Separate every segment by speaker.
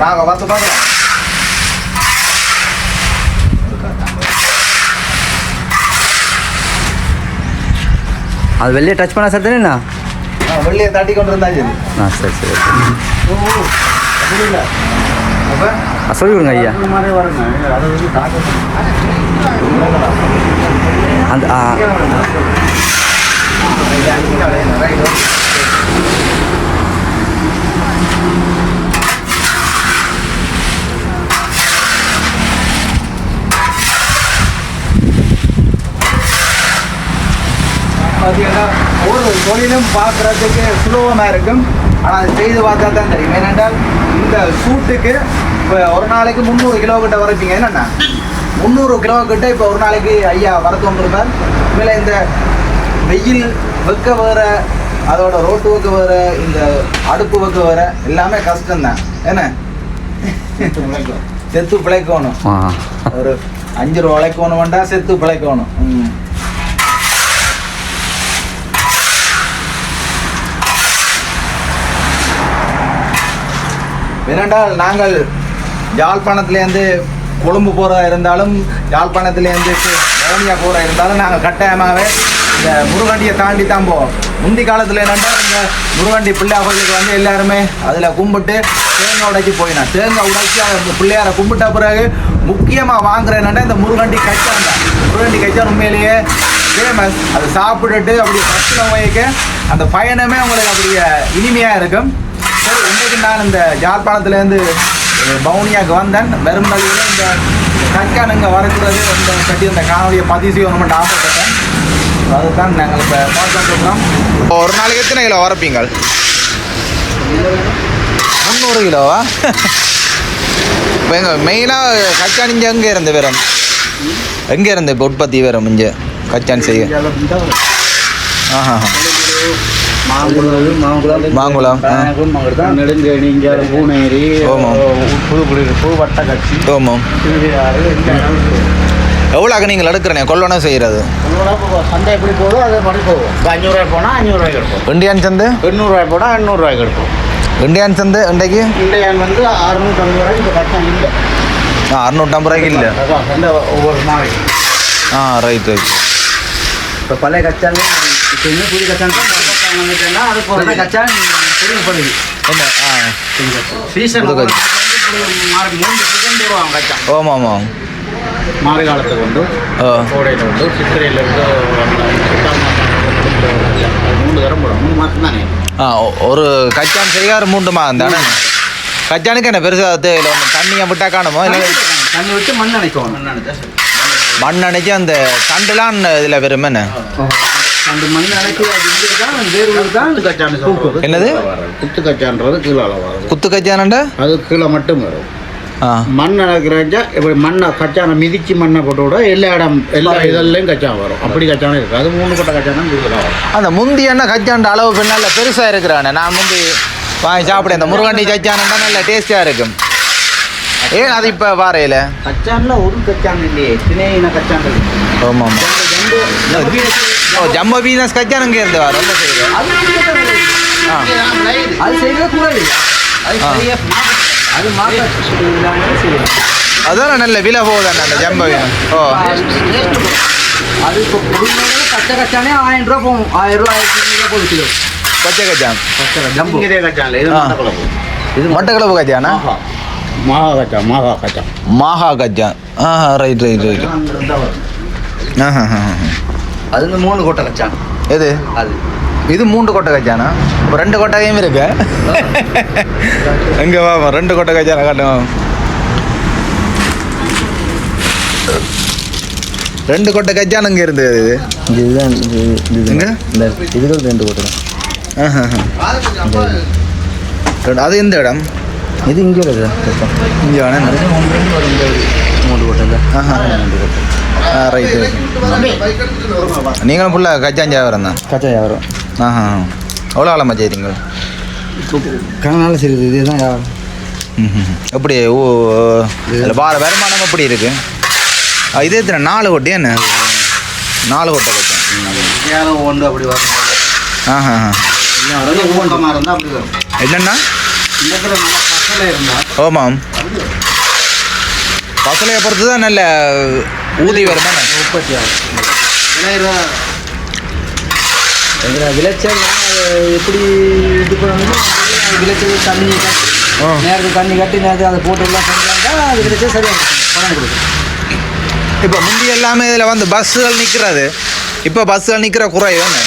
Speaker 1: நாங்கள் பார்த்து பார்க்கலாம்
Speaker 2: அது வெளியே டச் பண்ண சார் தானே
Speaker 1: வெளியே தட்டி கொண்டு இருந்தா சரி
Speaker 2: ஆ சரி சரி சொல்லி கொடுங்க ஐயா
Speaker 1: வந்து
Speaker 2: அந்த ஆ
Speaker 1: பார்த்தீங்கன்னா ஒரு தொழிலும் பார்க்குறதுக்கு சுலபமாக இருக்கும். ஆனால் அது செய்து பார்த்தா தான் தெரியும். ஏனென்றால் இந்த சூட்டுக்கு இப்போ ஒரு நாளைக்கு முந்நூறு கிலோ கிட்ட வரைப்பீங்க என்னண்ணா முந்நூறு கிலோ கிட்ட இப்போ ஒரு நாளைக்கு ஐயா வரத்து வந்திருப்பார். இதில் இந்த வெயில் வெக்க வேற அதோட ரோட்டு வைக்க வேற இந்த அடுப்பு வைக்க வேற எல்லாமே கஷ்டம்தான். என்ன? செத்து பிழைக்கணும். ஒரு அஞ்சு ரூபா உழைக்கணும் வேண்டாம் செத்து பிழைக்கணும். ஏனென்றால் நாங்கள் யாழ்ப்பாணத்துலேருந்து கொழும்பு போகிறதா இருந்தாலும் யாழ்ப்பாணத்துலேருந்து வவுனியா போகிறதா இருந்தாலும் நாங்கள் கட்டாயமாகவே இந்த முருகண்டியை தாண்டி தான் போவோம். முந்தி காலத்தில் என்னென்னா இந்த முருகண்டி பிள்ளையார் கோயிலுக்கு வந்து எல்லாருமே அதில் கும்பிட்டு தேங்காய் உடைச்சி போயினோம். தேங்காய் உடைச்சி அந்த பிள்ளையாரை கும்பிட்ட பிறகு முக்கியமாக வாங்குற என்னென்னா இந்த முருகண்டி கச்சான் தான் முருகண்டி கச்சான் உண்மையிலேயே ஃபேமஸ் அது சாப்பிட்டுட்டு அப்படி பஸ்ஸில் வைக்க அந்த பயணமே உங்களுக்கு அப்படியே இனிமையாக இருக்கும். சரி இன்றைக்கு நான் இந்த யாழ்ப்பாணத்துலேருந்து பவுனியாவுக்கு வந்தேன். வெறும் வழியில் இந்த கற்கான் இங்கே வரக்கூடாது இந்த கட்டி இந்த காணொலியை பதிவு செய்யணும்னு ஆசைப்பட்டேன். அதுதான் நாங்கள் இப்போ பார்த்துருக்கோம் ஒரு நாளைக்கு எத்தனை கிலோ வரப்பீங்க? முந்நூறு கிலோவா? இப்போ எங்கள் மெயினாக கச்சான் இங்கே எங்கே இருந்து வரும்? எங்கே இருந்து இப்போ உற்பத்தி வரும் இங்கே? கச்சான் செய்ய. ஆஹா. மாங்குளம்.
Speaker 3: நெடுங்கேணி இங்கே பூனேரி
Speaker 1: ஆமா.
Speaker 3: புதுக்குடியிருப்பு வட்டக்கட்சி
Speaker 1: ஓமம். எவ்வளோக்கு நீங்கள் எடுக்கிறனே கொள்ளணும் செய்கிறது
Speaker 3: சந்தை எப்படி போதோ அதே மாதிரி போகும். இப்போ அஞ்சூறுரூவாய் போனால் அஞ்சூறுரூவாய்க்கு எடுப்போம்.
Speaker 1: இண்டியான் சந்து?
Speaker 3: எண்ணூறுரூவாய் போனால் எண்ணூறுரூவாய்க்கு எடுப்போம்.
Speaker 1: இண்டியான் சந்து இன்றைக்கு?
Speaker 3: இந்தியான் வந்து அறுநூற்றம்பது ரூபாய்க்கு இப்போ கஷ்டம் இல்லை.
Speaker 1: ஆ அறுநூற்றம்பது ரூபாய்க்கு இல்லை.
Speaker 3: சந்தை ஒவ்வொரு நாளைக்கு.
Speaker 1: ஆ ரைட் ரைட்
Speaker 2: இப்போ பழைய கச்சான் இப்போ இன்னும் புதிய கச்சான்
Speaker 3: வந்துட்டேன்னா அதுக்கு ஒரு
Speaker 2: கச்சான் புதிய பழகி
Speaker 1: என்ன? ஆ.
Speaker 3: சீசன்
Speaker 1: புது கட்சி.
Speaker 3: மாறி மூணு சீசன் போடுவாங்க கச்சான்
Speaker 1: ஓமாம் ஆமாம்.
Speaker 3: மாறி காலத்துக்கு உண்டு கோடையில் உண்டு. சித்திரையில் உண்டு சித்தாள் மாதம் அது மூணு தரம் போடும் மூணு மாதம் தானே?
Speaker 1: ஆ ஒரு கச்சான் செய்யார் மூன்று மாதம் தானே கச்சானுக்கு என்ன பெருசாக தேவையில்லை? தண்ணியை விட்டா காணுமோ? இல்லை
Speaker 2: தண்ணி விட்டு மண் நினைக்கும்
Speaker 1: மண் அணைச்சி அந்த தண்டுலாம் இதில் வெறும் என்ன?
Speaker 2: அந்த மண் நினைச்சி அது இங்கே தான் வேறு தான்
Speaker 3: கச்சான்.
Speaker 1: என்னது?
Speaker 3: குத்து கச்சான்றது கீழே வரும்.
Speaker 1: குத்து கச்சானண்டா?
Speaker 3: அது கீழே மட்டும் வரும். மண் இறக்குறச்சா இப்படி மண்ணை கச்சானை மிதிச்சு மண்ணை போட்டு விட எல்லா இடம் எல்லா இதெல்லாம் கச்சான் வரும். அப்படி கச்சானம் இருக்கு. அது மூணு கொட்டை கச்சானம் கீழே வரும்.
Speaker 1: அந்த முந்தி என்ன கச்சாண்ட அளவு பின்னால் பெருசாக இருக்கிறானே. நான் முந்தி வாங்கி சாப்பிட இந்த முருகண்டி கச்சானண்டா நல்ல டேஸ்டியாக இருக்கும். ஏன் அது இப்போ வாரையில்?
Speaker 3: கச்சான்ல ஒரு கச்சான் இல்லையே. திணையின கச்சான் இருக்கு
Speaker 1: ஆமாம் கச்சான் ரொம்ப செய்கிறோம் ஆ.
Speaker 2: அது செய்யறது கூட இல்லையா அது
Speaker 1: ஆ.
Speaker 2: செய்ய அது மாற்ற செய்யலாம்.
Speaker 1: அதான் நல்ல விலை போகுதாண்ணா அந்த ஜம்ம பீனஸ் ஓ.
Speaker 2: அது இப்போ பொருளாதார பச்சை கச்சானே ஆயிரம் ரூபா போகும். ஆயிரம் ரூபா ஆயிரத்தி ஐநூறுரூவா போகுது கிலோ.
Speaker 1: பச்சை கச்சான்?
Speaker 2: பச்சை ஜம்பு.
Speaker 3: இதே கச்சான்ல இது
Speaker 1: ஆ.
Speaker 3: மட்டக்குழம்பு
Speaker 2: இது
Speaker 1: மட்டக்களப்பு கச்சானா?
Speaker 3: மாகா மாகா கச்சான் மாகா கச்சான்.
Speaker 1: மாஹா கச்சான். ஆஹா ரைட் ரைட் ரைட் ஆஹா.
Speaker 2: அது இந்த மூணு கொட்டை கச்சான்.
Speaker 1: எது?
Speaker 2: அது.
Speaker 1: இது மூன்று கொட்டை கச்சானா? இப்போ ரெண்டு கொட்டையும் இருக்கு. எங்கே வா ரெண்டு கொட்டை கச்சான காட்டும். ரெண்டு கொட்டை கச்சான் இங்கே இருந்து இது
Speaker 2: இதுதான் இது
Speaker 1: எங்க?
Speaker 2: இந்த இதுகள் ரெண்டு கொட்டை
Speaker 1: ஆஹா ரெண்டு- அது எந்த இடம்?
Speaker 2: இது இங்கே இருக்குது
Speaker 1: இங்கே வேணா.
Speaker 2: கொட்டை இல்லை
Speaker 1: ஆஹா.
Speaker 2: ரெண்டு கொட்டை
Speaker 1: ஆ ரைட்டு நீங்களும் ஃபுல்லாக கச்சாஞ்சா வரேன்
Speaker 2: கச்சா வியாபாரம்
Speaker 1: ஆஹா. எவ்வளோ காலமாக செய்கிறீங்க
Speaker 2: கணநாள் சரி இதுதான் வியாபாரம்
Speaker 1: ம்ஹும். எப்படி ஓ அதில் வார வருமானம் எப்படி இருக்கு? ஆ, இது எத்தனை? நாலு கொட்டி என்ன நாலு கொட்டை கச்சேன்
Speaker 3: ஒன்று அப்படி வரும்.
Speaker 1: ஆஹா. ஆஹா.
Speaker 3: ஒவ்வொன்றமாக இருந்தால் அப்படி வரும்.
Speaker 1: என்னண்ணா
Speaker 3: இந்த இடத்துல நல்லா பசலை இருந்தால்
Speaker 1: ஆமாம். பசலையை பொறுத்து தான் நல்ல ஊதி வருமா?
Speaker 2: உற்பத்தி ஆகும் இதில் விளைச்சல் எப்படி இது பண்ணணுமோ விளைச்சல் தண்ணி கட்டி. நேரத்துக்கு தண்ணி கட்டி நேரத்துக்கு அதை போட்டு எல்லாம் செஞ்சாங்க அது விளைச்சல் சரியாக இருக்கும். பணம் கொடுக்கும்.
Speaker 1: இப்போ முந்தி எல்லாமே இதில் வந்து பஸ்ஸுகள் நிற்கிறது இப்போ பஸ்ஸுகள் நிற்கிற குறைவு என்ன?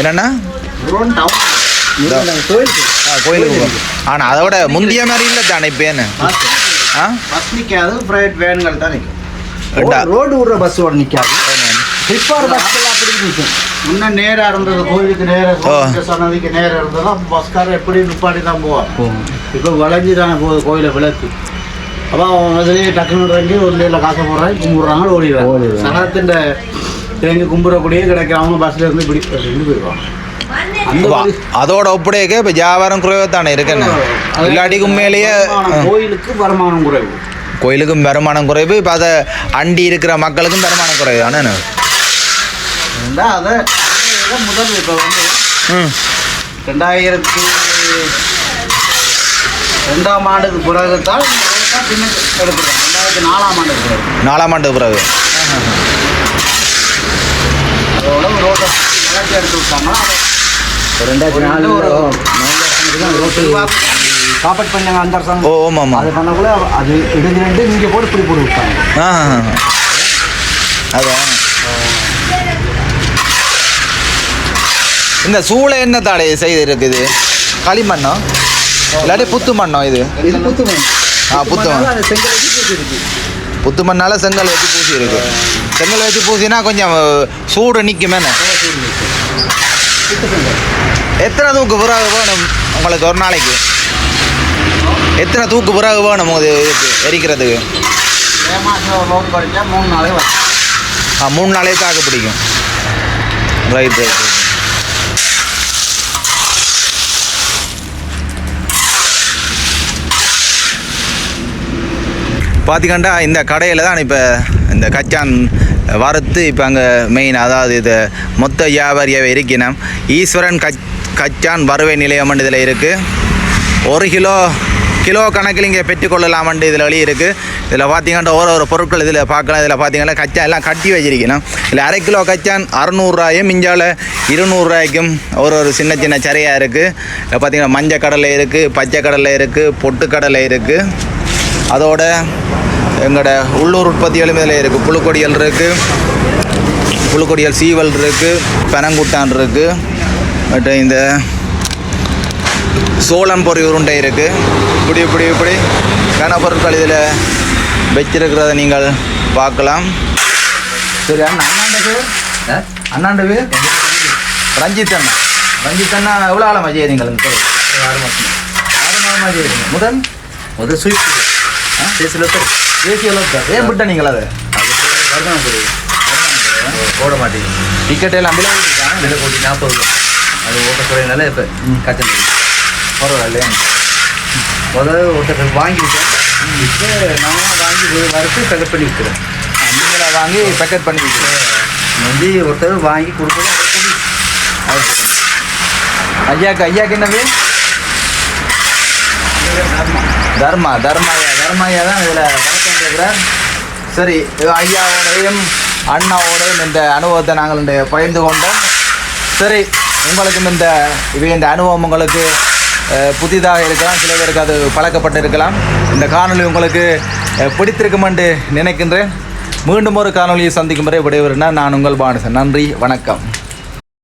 Speaker 1: என்னண்ணா
Speaker 3: முருகன் டவுன்.
Speaker 2: கோயிலுக்கு
Speaker 1: ஆனால் அதை விட முந்திய மாதிரி இல்லை தானே இப்போ என்ன?
Speaker 3: பஸ் பஸ் நிற்காது ப்ரைவேட் வேன்கள் தான் நிற்கும்
Speaker 1: ரெண்டா?
Speaker 2: ரோடு விடுற பஸ்ஸோட நிற்காது ட்ரிப்பார் பஸ்ஸெல்லாம் அப்படி நிற்கும்
Speaker 3: முன்ன நேராக இருந்தது கோயிலுக்கு நேராக சன்னதிக்கு நேராக இருந்ததா பஸ்காரர் எப்படி நிப்பாட்டி தான் போவான்? இப்போ வளைஞ்சி தானே போகுது கோயிலை விளக்கு. அப்போ அவங்க அதுலேயே டக்குன்னு இறங்கி ஒரு நேரில் காசை போடுறாங்க கும்பிட்றாங்க ஓடிடுறாங்க. சனத்தின் தேங்கி கும்பிடக்கூடிய கிடைக்கிறவங்க பஸ்ஸில் இருந்து இப்படி இருந்து போயிடுவாங்க
Speaker 1: அதோட ஒப்படைக்க இப்போ வியாபாரம் குறைவாக தானே இருக்குன்னு இல்லாட்டிக்கு உண்மையிலேயே
Speaker 3: கோயிலுக்கு வருமானம் குறைவு.
Speaker 1: கோயிலுக்கும் வருமானம் குறைவு இப்போ அதை அண்டி இருக்கிற மக்களுக்கும் வருமானம் குறைவு
Speaker 3: இருந்தா அதை முதல் இப்போ வந்து ரெண்டாயிரத்தி ரெண்டாம் ஆண்டுக்கு பிறகு தான் எடுக்கிறாங்க ரெண்டாயிரத்தி நாலாம் ஆண்டுக்கு பிறகு.
Speaker 1: நாலாம் ஆண்டு பிறகு.
Speaker 3: அதோட ரோட்டை வளர்ச்சி எடுத்து விட்டாங்கன்னா
Speaker 2: ரெண்டாயிரத்தி நாலு காப்பட் பண்ணாங்க அந்த அரசாங்கம்.
Speaker 1: ஆமாம்
Speaker 2: அது அது இடிஞ்சு ரெண்டு இங்கே போட்டு இப்படி போட்டு விட்டாங்க.
Speaker 1: ஆ அதான். இந்த சூளை என்ன தாடை செய்து இருக்குது? களிமண்ணோ? இல்லாட்டி புத்து மண்ணோ இது?
Speaker 2: இது புத்து மண்
Speaker 1: ஆ, புத்து மண்.
Speaker 2: அது
Speaker 1: புத்து மண்ணால செங்கல் வச்சு பூசி இருக்கு செங்கல் வச்சு பூசினா கொஞ்சம் சூடு நிற்குமே எத்தனை தூக்கு பிறகு வேணும் உங்களுக்கு ஒரு நாளைக்கு? எத்தனை தூக்கு பிறகு வேணும் இது எரிக்கிறதுக்கு?
Speaker 3: லோன் மூணு நாளே வரும்
Speaker 1: ஆ மூணு நாளே தாக்கு பிடிக்கும். ரைட் ரைட் பார்த்திக்கண்டா இந்த கடையில் தான் இப்போ இந்த கச்சான் வறுத்து இப்போ அங்கே மெயின் அதாவது இது மொத்த வியாபாரியாகவே இருக்கணும் ஈஸ்வரன் கச் கச்சான் வறுவை நிலையம் இதில் இருக்குது ஒரு கிலோ கிலோ கணக்கில் இங்கே பெற்றுக்கொள்ளலாமன்ட்டு இதில் வழி இருக்குது இதில் பார்த்தீங்கன்னா ஒரு ஒரு பொருட்கள் இதில் பார்க்கலாம். இதில் பார்த்தீங்கன்னா கச்சா எல்லாம் கட்டி வச்சிருக்கணும் இதில் அரை கிலோ கச்சான் அறநூறுரூவாயும் மிஞ்சால இருநூறுரூவாய்க்கும் ஒரு ஒரு சின்ன சின்ன சரையாக இருக்குது இதில் பார்த்தீங்கன்னா மஞ்சள் கடலை இருக்குது பச்சை கடலை இருக்குது பொட்டுக்கடலை இருக்குது அதோட எங்களோட உள்ளூர் உற்பத்திகளும் இதில் இருக்குது புழுக்கொடியல் இருக்குது புழுக்கொடியல் சீவல் இருக்குது பனங்குட்டான் இருக்குது பட் இந்த சோளம் பொறி உருண்டை இருக்குது இப்படி இப்படி இப்படி கனப்பொருட்கள் இதில் வச்சிருக்கிறத நீங்கள் பார்க்கலாம். சரி அண்ணா அண்ணாண்ட அண்ணாண்டு ரஞ்சித் அண்ணா. ரஞ்சித் அண்ணா எவ்வளோ ஆழமாக செய்கிறீங்க இந்த ஆறு மாதம் ஆறு மாதமாக செய்கிறீங்க முதல்?
Speaker 2: முதல் ஸ்வீட்
Speaker 1: தேசிய அளவுக்கு ஏன் விட்ட நீங்கள் அதை?
Speaker 2: வருமானம் போடுது போட மாட்டேங்குது
Speaker 1: டிக்கெட் எல்லாம் விலை
Speaker 2: விலை போட்டி நாற்பது ரூபா. அது ஓட்ட குறையினால இப்போ கச்சல்
Speaker 1: பரவாயில்ல
Speaker 2: முதல்ல ஒருத்தர் வாங்கியிருக்கேன் இப்போ நான் வாங்கி வறுத்து பேக்கெட் பண்ணி விற்கிறேன்
Speaker 1: நீங்களா வாங்கி பேக்கெட் பண்ணி வைக்கிறேன்
Speaker 2: முந்தி ஒருத்தர் வாங்கி கொடுக்குறது அதை கொடு.
Speaker 1: ஐயாக்கு ஐயாக்கு என்ன பேர் தர்மா. தர்மா ஐயா தான் இதில் வணக்கம் சரி ஐயாவோடையும் அண்ணாவோடையும் இந்த அனுபவத்தை நாங்கள் இந்த பகிர்ந்து கொண்டோம். சரி உங்களுக்கும் இந்த இவை இந்த அனுபவம் உங்களுக்கு புதிதாக இருக்கலாம் சில பேருக்கு அது பழக்கப்பட்டு இருக்கலாம் இந்த காணொளி உங்களுக்கு பிடித்திருக்கும் என்று நினைக்கின்றேன். மீண்டும் ஒரு காணொளியை சந்திக்கும் வரை விடைபெறுனா நான் உங்கள் பானுசன். நன்றி வணக்கம்.